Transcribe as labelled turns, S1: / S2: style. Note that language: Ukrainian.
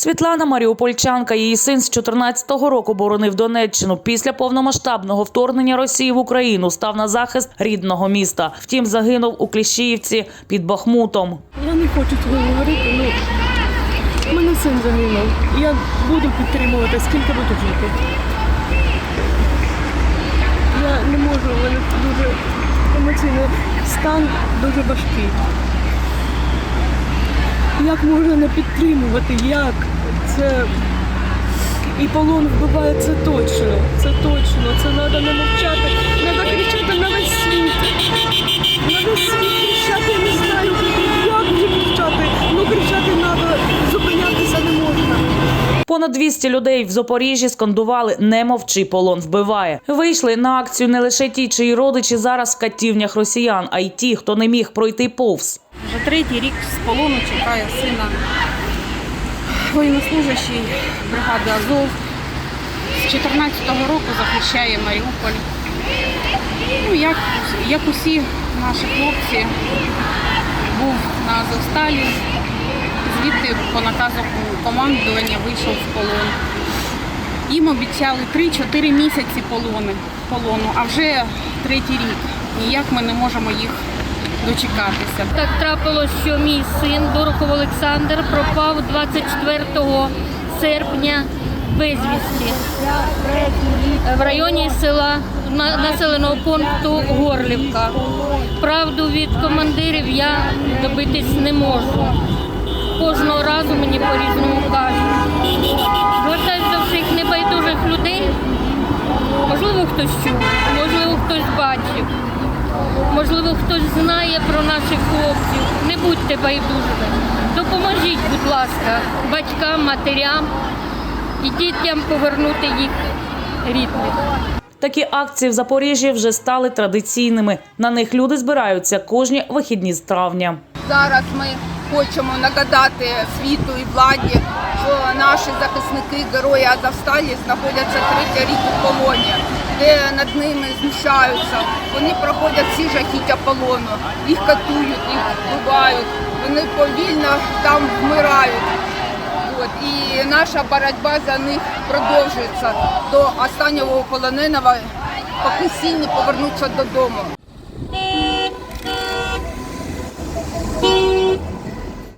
S1: Світлана Маріупольчанка, її син з 14-го року боронив Донеччину. Після повномасштабного вторгнення Росії в Україну став на захист рідного міста. Втім, загинув у Кліщіївці під Бахмутом.
S2: Я не хочу цього говорити, ну в мене син загинув. Я буду підтримувати, скільки буду жити. Я не можу, в мене дуже емоційний стан дуже важкий. Як можна не підтримувати? Як? Це і полон вбиває це точно. Це точно. Це треба не мовчати. Треба кричати на весь світ. На весь світ кричати, я не знаю, як вже кричати. Ну кричати треба, зупинятися не можна.
S1: Понад 200 людей в Запоріжжі скандували «Не мовчи, полон вбиває». Вийшли на акцію не лише ті, чиї родичі зараз в катівнях росіян, а й ті, хто не міг пройти повз.
S3: Вже третій рік з полону чекає сина воєннослужащий бригади Азов. З 14-го року захищає Маріуполь. Ну, як, як усі наші хлопці, був на Азовсталі, звідти по наказу командування вийшов в полон. Їм обіцяли 3-4 місяці полони, полону, а вже третій рік. Ніяк ми не можемо їх дочекатися.
S4: Так трапилось, що мій син Дорохов Олександр пропав 24 серпня безвісті в районі села населеного пункту Горлівка. Правду від командирів я добитись не можу. Кожного разу мені по-різному кажуть. Звертаюся до всіх небайдужих людей. Можливо, хтось чув, можливо, хтось бачив. Можливо, хтось знає про наших хлопців. Не будьте байдужими. Допоможіть, будь ласка, батькам, матерям і дітям повернути їх рідних.
S1: Такі акції в Запоріжжі вже стали традиційними. На них люди збираються кожні вихідні з травня.
S5: Зараз ми хочемо нагадати світу і владі, що наші захисники, герої Азовсталі знаходяться третій рік у полоні, де над ними знущаються. Вони проходять всі жахіття полону, їх катують, їх вбивають, вони повільно там вмирають. От, і наша боротьба за них продовжується до останнього полоненого, поки не повернуться додому.